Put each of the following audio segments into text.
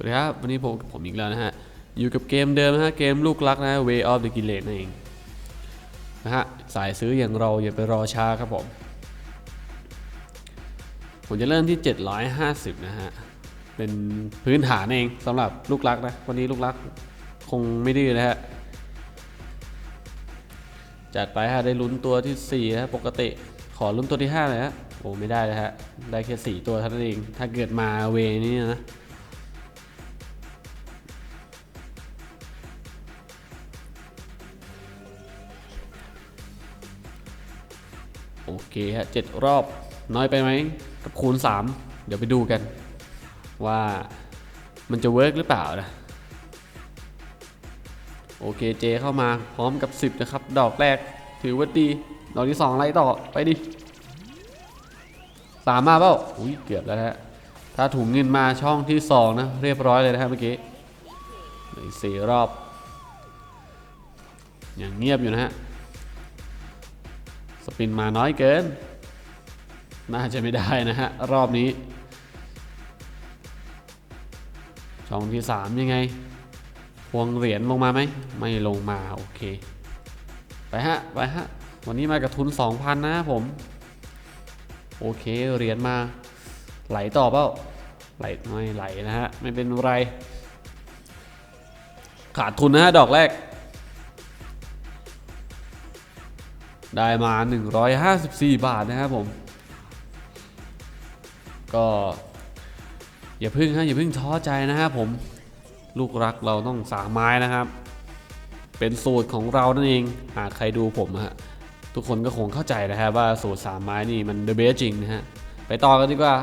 สวัสดีครับ วันนี้ผมผมอีกแล้วนะฮะ อยู่กับเกมเดิมนะฮะ เกมลูกรักนะ Way of the Gilead นั่นเองนะฮะ สายซื้ออย่างเราอย่าไปรอช้าครับผม ผมจะเริ่มที่ 750 นะฮะ เป็นพื้นฐานเองสำหรับลูกรักนะ วันนี้ลูกรักคงไม่ดื้อนะฮะ จัดไปฮะ ได้ลุ้นตัวที่4นะฮะ ปกติขอลุ้นตัวที่5เลยฮะ โอ้ไม่ได้เลยฮะ ได้แค่ 4 ตัวเท่านั้นเอง ถ้าเกิดมาเวนี้นะ โอเคฮะเจ็ดรอบน้อยไปไหมกับคูณ 3 เดี๋ยวไปดูกัน ว่ามันจะเวิร์กหรือเปล่านะโอเคเจเข้ามาพร้อมกับ 10 นะครับ ดอกแรกถือว่าดี ดอกที่ 2 ไล่ต่อไปดิสามมาเปล่าอุ้ยเกือบแล้วฮะถ้าถุงเงินมาช่องที่ 2 นะ เรียบร้อยเลยนะฮะเมื่อกี้สี่รอบ อย่างเงียบอยู่นะฮะ ปินมาน้อยเกิน น่าจะไม่ได้นะฮะ รอบนี้ช่องที่ 3 ยังไง พวงเหรียญลงมาไหม ไม่ลงมาโอเค ไปฮะ ไปฮะ วันนี้มากับทุน 2,000 นะผม โอเคเหรียญมา ไหลต่อเปล่า ไหลไม่ไหลนะฮะ ไม่เป็นไร ขาดทุนนะฮะ ดอกแรก ได้มา 154 บาทนะครับผม ก็อย่าพึ่งฮะอย่าพึ่งท้อใจนะครับผมลูกรักเราต้องสามไม้นะครับ เป็นสูตรของเรานั่นเองหากใครดูผมฮะทุกคนก็คงเข้าใจนะครับว่าสูตรสามไม้นี่มันเดอะเบสจริงนะฮะไปต่อกันดีกว่า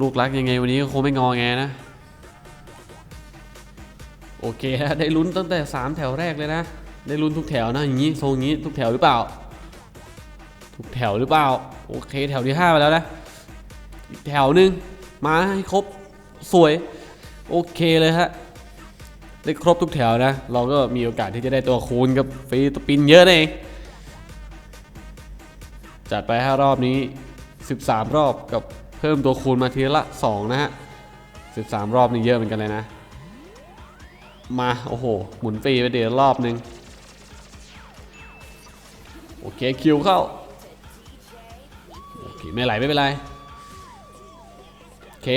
ลูกรักยังไงวันนี้ก็คงไม่งอแงนะ โอเคฮะได้ลุ้นตั้งแต่ 3 แถวแรกเลยนะ ได้ลุ้นทุกแถวนะอย่างนี้ทรงนี้ทุกแถวหรือเปล่า ทุกแถวหรือเปล่า โอเค แถวที่5ไปแล้วนะอีกแถวหนึ่งมาให้ครบสวย โอเคเลยฮะได้ครบทุกแถวนะ เราก็มีโอกาสที่จะได้ตัวคูณกับฟรีตปินเยอะเองจัดไปห้ารอบนี้ 13 รอบกับเพิ่มตัวคูณมาทีละ 2 นะฮะ 13 รอบนี่เยอะเหมือนกันเลยนะ มา โอ้โห หมุนฟรีไปเดี๋ยวรอบนึง โอเคคิวเข้าโอเคไม่ไหลไม่เป็นไรโอเค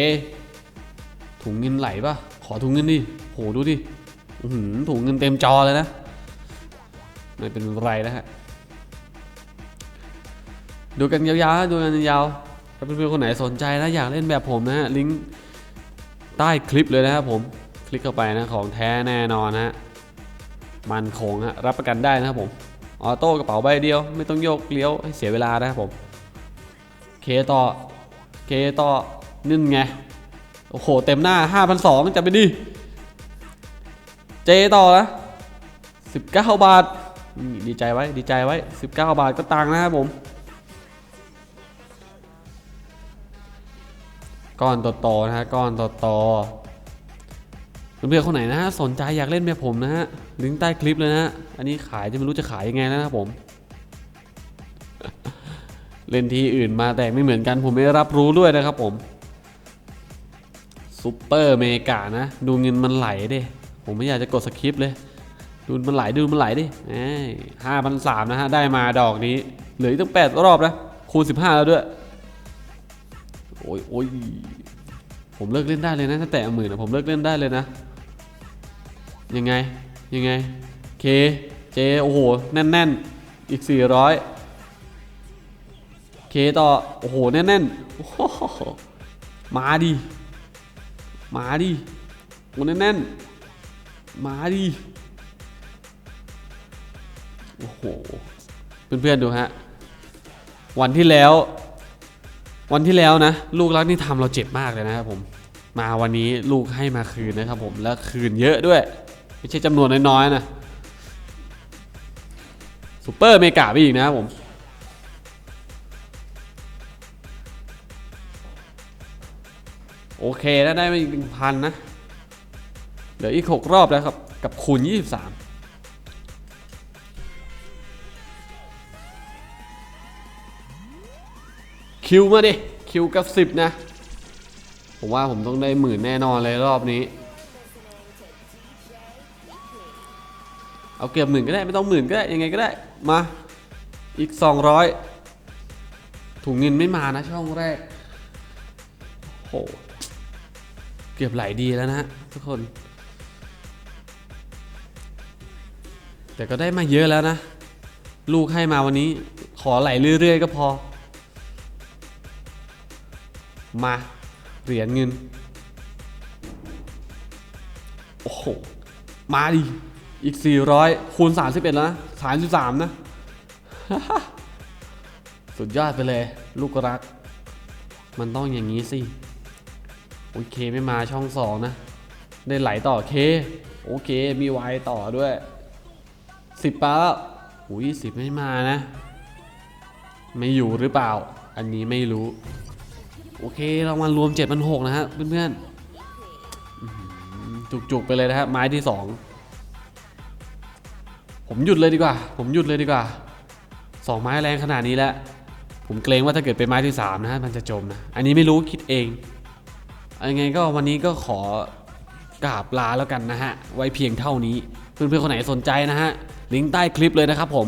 ถุงเงินไหลปะขอถุงเงินดิโหดูดิถุงเงินเต็มจอเลยนะไม่เป็นไรนะฮะดูกันยาวๆดูกันยาวๆถ้าเพื่อนๆคนไหนสนใจนะอยากเล่นแบบผมนะฮะลิงก์ใต้คลิปเลยนะครับผมคลิกเข้าไปนะของแท้แน่นอนนะฮะมันคงฮะรับประกันได้นะครับผม ออโต้กระเป๋าใบเดียว ไม่ต้องโยกเลี้ยวให้เสียเวลานะครับผมเคต่อเคต่อนึ่นไง โอ้โห เต็มหน้า 5,200จับไปดิ เจต่อนะ19 บาท ดีใจไว้ ดีใจไว้ 19 บาทก็ตังนะครับผม ก้อนโตๆนะฮะ ก้อนโตๆ เพื่อนๆคนไหนนะฮะสนใจอยากเล่นแบบผมนะฮะลิงก์ใต้คลิปเลยนะฮะอันนี้ขายจะไม่รู้จะขายยังไงแล้วนะผมเล่นที่อื่นมาแต่ไม่เหมือนกันผมไม่รับรู้ด้วยนะครับผมซูเปอร์เมกานะดูเงินมันไหลดิผมไม่อยากจะกดสคริปต์เลย ดูมันไหลดูมันไหลดิห้าพันสามนะฮะได้มาดอกนี้เหลืออีกตั้งแปดรอบนะคูณสิบห้าแล้วด้วยโอ้ยโอ้ยผมเลิกเล่นได้เลยนะถ้าแตะหมื่นนะผมเลิกเล่นได้เลยนะ ยังไง ยังไง เค เจ โอ้โห แน่นๆ อีก 400 เคต่อ โอ้โห แน่นๆโอ้โหมาดิ มาดิ โอ้แน่นๆ มาดิ โอ้โห เพื่อนๆ ดูฮะ วันที่แล้ว วันที่แล้วนะ ลูกรักนี่ทำเราเจ็บมากเลยนะครับผมมาวันนี้ลูกให้มาคืนนะครับผมแล้วคืนเยอะด้วย ไม่ใช่จำนวนน้อยๆนะซูเปอร์เมกาไปอีกนะครับผมโอเคแล้วได้มาอีกหนึ่งพันนะ เหลืออีก6รอบแล้วครับ กับคูณ23คิวมาดิ คิวกับ10นะ ผมว่าผมต้องได้หมื่นแน่นอนเลยรอบนี้ เอาเกือบหมื่นก็ได้ไม่ต้องหมื่นก็ได้ยังไงก็ได้มาอีก 200 ถุงเงินไม่มานะช่องแรกโหเกือบไหลดีแล้วนะฮะทุกคน แต่ก็ได้มาเยอะแล้วนะ ลูกให้มาวันนี้ ขอไหลเรื่อยๆก็พอ มาเหรียญเงิน โอ้โห มาดิ อีก 400 คูณ 31 แล้วนะ 33 นะ สุดยอดไปเลย ลูกรัก มันต้องอย่างนี้สิ โอเคไม่มาช่องสองนะ ได้ไหลต่อเค โอเค มีไวต่อด้วยสิบปาแล้วอุ้ยสิบไม่มานะ ไม่อยู่หรือเปล่า อันนี้ไม่รู้ โอเคเรามารวมเจ็ดพันหกนะฮะเพื่อนๆจุกๆไปเลยนะฮะไม้ที่สอง ผมหยุดเลยดีกว่า ผมหยุดเลยดีกว่าสองไม้แรงขนาดนี้แล้ว ผมเกรงว่าถ้าเกิดเป็นไม้ที่สามนะฮะมันจะจมนะ อันนี้ไม่รู้คิดเองยังไงก็วันนี้ก็ขอกราบลาแล้วกันนะฮะ ไว้เพียงเท่านี้ เพื่อนๆคนไหนสนใจนะฮะ ลิงก์ใต้คลิปเลยนะครับผม